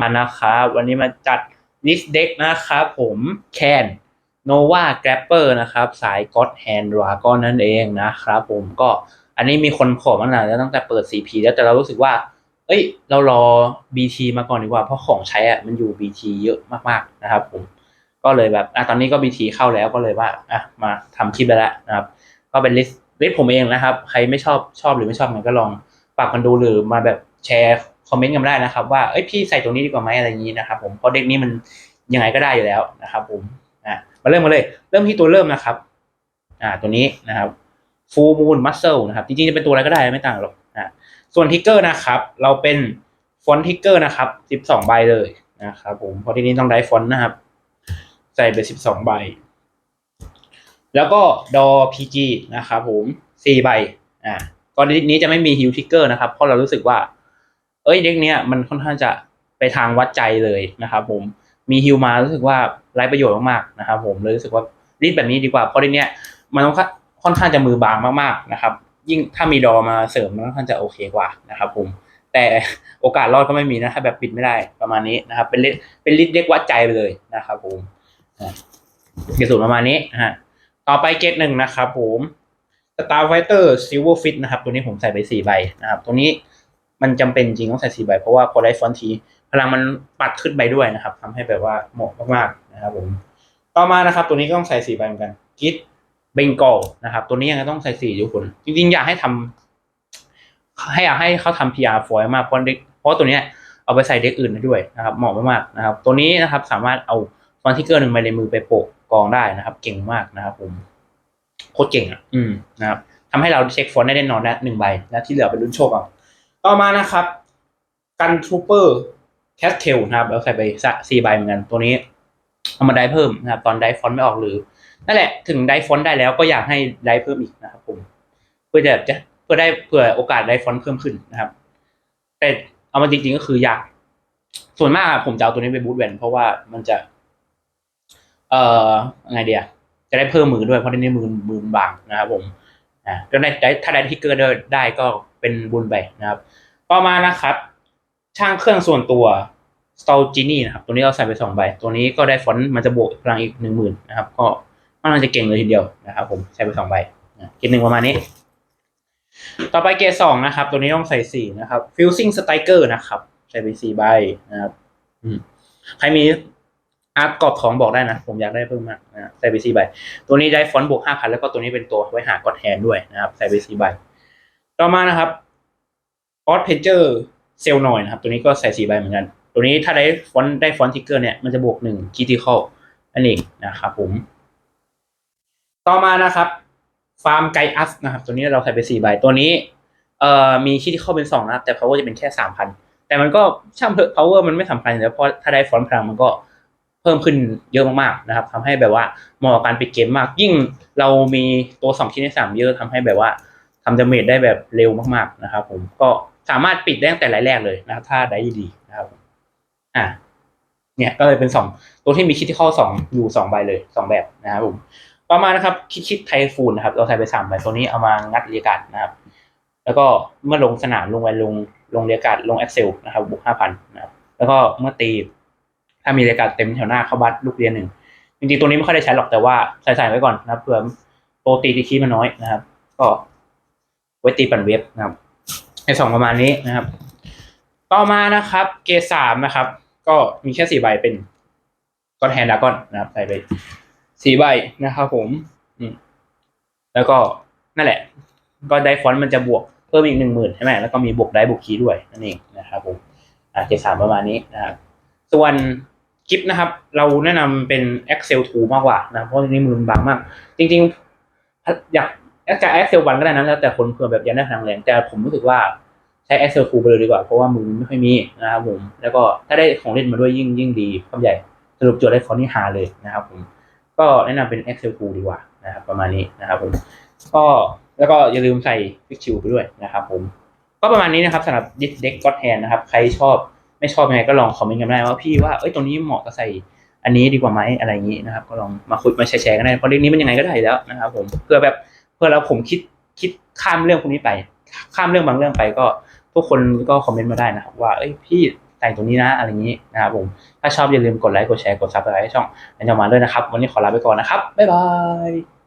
มานะครับ วันนี้มาจัดลิสเด็กนะครับผมแคนโนวาแกรปเปอร์นะครับ สายก็ d แฮนด์ a าก้อนนั่นเองนะครับผมก็อันนี้มีคนขอมานานแล้วตั้งแต่เปิด CP แล้วแต่เรารู้สึกว่า เอ้ย เรารอ BT มาก่อนดีกว่า เพราะของใช้อะมันอยู่ BT เยอะมากๆนะครับผมก็เลยแบบอะตอนนี้ก็ BT เข้าแล้วก็เลยว่าอะมาทำคลิปไปแล้วนะครับ ก็เป็นลิสต์ลิสต์ผมเองนะครับ ใครไม่ชอบชอบหรือไม่ชอบไงก็ลองปรับกันดูหรือมาแบบแชร์ คอมเมนต์กันได้นะครับ ว่าเอ้ยพี่ใส่ตรงนี้ดีกว่าไหมอะไรอย่างนี้นะครับ ผมเพราะเด็กนี้มันยังไงก็ได้อยู่แล้วนะครับ ผมอะมาเริ่มกันเลย เริ่มที่ตัวเริ่มนะครับ อ่าตัวนี้นะครับ full moon muscle นะครับ จริงๆจะเป็นตัวอะไรก็ได้ไม่ต่างหรอกอ่าส่วนทิกเกอร์นะครับ เราเป็นฟอนต์ทิกเกอร์นะครับ12ใบเลยนะครับ ผมเพราะที่นี้ต้องได้ฟอนต์นะครับ ใส่ไป12ใบ แล้วก็ดอ PG นะครับผม4ใบอ่าก่อนนี้จะไม่มีฮิวทิกเกอร์นะครับ เพราะเรารู้สึกว่า อ้ยเด็กเนี้ยมันค่อนข้างจะไปทางวัดใจเลยนะครับผมมีฮิวมารู้สึกว่าไร้ประโยชน์มากๆนะครับผมเลยรู้สึกว่ารีบแบบนี้ดีกว่าเพราะในเนี้ยมันค่อนข้างจะมือบางมากๆนะครับ ยิ่งถ้ามีดอมาเสริมมันค่อนข้างจะโอเคกว่านะครับผมแต่โอกาสรอดก็ไม่มีนะถ้าแบบปิดไม่ได้ประมาณนี้นะครับ เป็นเลเป็นลิสเด็กวัดใจไปเลยนะครับผมเกรดสูตรประมาณนี้ฮะต่อไปเกรดหนึ่งนะครับผม Star Fighter Silver Fit นะครับ ตัวนี้ผมใส่ไปสี่ใบนะครับ ตัวนี้ มันจำเป็นจริงต้องใส่สี่ใบเพราะว่าพอได้ฟอนต์ทีพลังมันปัดขึ้นไปด้วยนะครับทำให้แบบว่าเหมาะมากๆนะครับผมต่อมานะครับ ตัวนี้ก็ต้องใส่สี่ใบเหมือนกันกิทเบงกอลนะครับ ตัวนี้ยังต้องใส่สี่ทุกคนจริงๆอยากให้ทำให้อยากให้เขาทำ PR ฟอยมากเพราะเด็กเพราะตัวเนี้ยเอาไปใส่เด็กอื่นได้ด้วยนะครับเหมาะมากๆนะครับ ตัวนี้นะครับสามารถเอาฟอนต์ทิกเกอร์หนึ่งใบในมือไปโปะกองได้นะครับ เก่งมากนะครับ ผมโคตรเก่งอะ อืมนะครับทำให้เราเช็คฟอนต์ได้แน่นอนนะหนึ่งใบ และที่เหลือเป็นลุ้นโชคเอา ต่อมานะครับ กันทรูเปอร์แคสเทลนะครับเราใส่ไปสี่ใบเหมือนกันตัวนี้เอามาได้เพิ่มนะครับ ตอนได้ฟอนต์ไม่ออกหรือนั่นแหละถึงได้ฟอนต์ได้แล้วก็อยากให้ได้เพิ่มอีกนะครับผมเพื่อจะจะเพื่อได้เพื่อโอกาสได้ฟอนต์เพิ่มขึ้นนะครับ แต่เอามาจริงๆก็คืออยาก ส่วนมากผมจะเอาตัวนี้ไปบูทแวนเพราะว่ามันจะ เอ่อไงเดียจะได้เพิ่มมือด้วยเพราะในนี้มือมือบางนะครับผมอ่าก็ได้ได้ถ้าได้ทิกเกอร์ได้ก็ เป็นบุญไปนะครับต่อมานะครับ ช่างเครื่องส่วนตัว s t o l g i n i นะครับ ตัวนี้เราใส่ไปสองใบ ตัวนี้ก็ได้ฟอนต์มันจะบวกพลังอีกหนึ่งหมื่นนะครับ ก็มันจะเก่งเลยทีเดียวนะครับ ผมใส่ไปสองใบเกรดหนึ่งประมาณนี้ ต่อไปเกรดสองนะครับ ตัวนี้ต้องใส่สี่นะครับ fusing striker นะครับ ใส่ไปสี่ใบนะครับอืใครมีอาร์ตกรอบของบอกได้นะ ผมอยากได้เพิ่มมากนะใส่ไปสี่ใบ ตัวนี้ได้ฟอนต์บวกห้าพันแล้วก็ตัวนี้เป็นตัวไว้หากอดแทนด้วยนะครับ ใส่ไปสี่ใบ ต่อมานะครับออสเพนเจอร์เซลหน่อยนะครับ ตัวนี้ก็ใส่สี่ใบเหมือนกัน ตัวนี้ถ้าได้ฟอนต์ได้ฟอนต์ทิกเกอร์เนี่ยมันจะบวกหนึ่งคิติคอลนั่นเองนะครับผม ต่อมานะครับฟาร์มไกอัสนะครับ ตัวนี้เราใส่ไปสี่ใบตัวนี้เอ่อมีคิติคอลเป็นสองนะครับ แต่ power จะเป็นแค่สามพันแต่มันก็ช่างเถอะ power มันไม่สำคัญอยู่แล้วเพราะถ้าได้ฟอนต์พลังมันก็เพิ่มขึ้นเยอะมากๆนะครับทำให้แบบว่าเหมาะกับการปิดเกมมาก ยิ่งเรามีตัวสองชิ้นในสามเยอะทำให้แบบว่า ทำดาเมจได้แบบเร็วมากๆนะครับ ผมก็สามารถปิดได้ตั้งแต่รายแรกเลยนะครับถ้าได้ดีนะครับ อ่าเนี่ยก็เลยเป็นสองตัวที่มีคิดที่ข้อสองอยู่สองใบเลยสองแบบนะครับผมต่อมานะครับ คิดคิดไทฟูนนะครับ เราใส่ไปสามใบตัวนี้เอามางัดเรียกาศนะครับ แล้วก็เมื่อลงสนามลงไปลงลงเรียกาศลงเอ็กเซลนะครับบวกห้าพันนะครับแล้วก็เมื่อตีถ้ามีเรายการเต็มแถวหน้าเข้าบัตลูกเรียนหนึ่งจริงๆตัวนี้ไม่ค่อยได้ใช้หรอกแต่ว่าใส่ๆไว้ก่อนนะเผื่อโปรตีตีคีมันน้อยนะครับ ก็ ไว้ตีปั่นเว็บนะครับให้สองประมาณนี้นะครับ ต่อมานะครับ เกสามนะครับ ก็มีแค่สี่ใบเป็นก้อนแฮนดากอนนะครับใส่ไปสี่ใบนะครับผมอืมแล้วก็นั่นแหละ ก็ได้ฟอนต์มันจะบวกเพิ่มอีกหนึ่งหมื่นใช่ไหมแล้วก็มีบวกได้บวกคีย์ด้วยนั่นเองนะครับผมอ่าเกสามประมาณนี้นะครับ ส่วนกิฟนะครับ เราแนะนำเป็น Excel 2 มากกว่านะเพราะในมือบางมาก จริงๆ อยาก จะ Excel 1ก็ได้นะแล้วแต่คนเผื่อแบบยากได้พลังแรงแต่ผมรู้สึกว่าใช้ Excel 2ไปเลยดีกว่า เพราะว่ามือไม่ค่อยมีนะครับผมแล้วก็ถ้าได้ของเล่นมาด้วยยิ่งยิ่งดีความใหญ่สรุปโจทย์ได้ฟอนนี่หาเลยนะครับผมก็แนะนำเป็น Excel 2ดีกว่านะครับ ประมาณนี้นะครับผมก็แล้วก็อย่าลืมใส่ฟิกชิวไปด้วยนะครับผม ก็ประมาณนี้นะครับสำหรับดิสเด็กก็แฮนนะครับ ใครชอบไม่ชอบยังไงก็ลองคอมเมนต์กันได้ว่าพี่ว่าเอ้ยตรงนี้เหมาะกับใส่อันนี้ดีกว่าไหมอะไรอย่างนี้นะครับ ก็ลองมาคุยมาแชร์กันได้เพราะเรื่องนี้มันยังไงก็ได้แล้วนะครับผมเพื่อแบบ พื่อแล้วผมคิดคิดข้ามเรื่องพวกนี้ไป ข้ามเรื่องบางเรื่องไปก็ทุกคนก็คอมเมนต์มาได้นะครับว่าเอ้ยพี่แต่งตัวนี้นะอะไรอย่างนี้นะครับผมถ้าชอบอย่าลืมกดไลค์กดแชร์กดซับสไครต์ให้ช่องอันยอมาด้วยนะครับ วันนี้ขอลาไปก่อนนะครับ บ๊ายบาย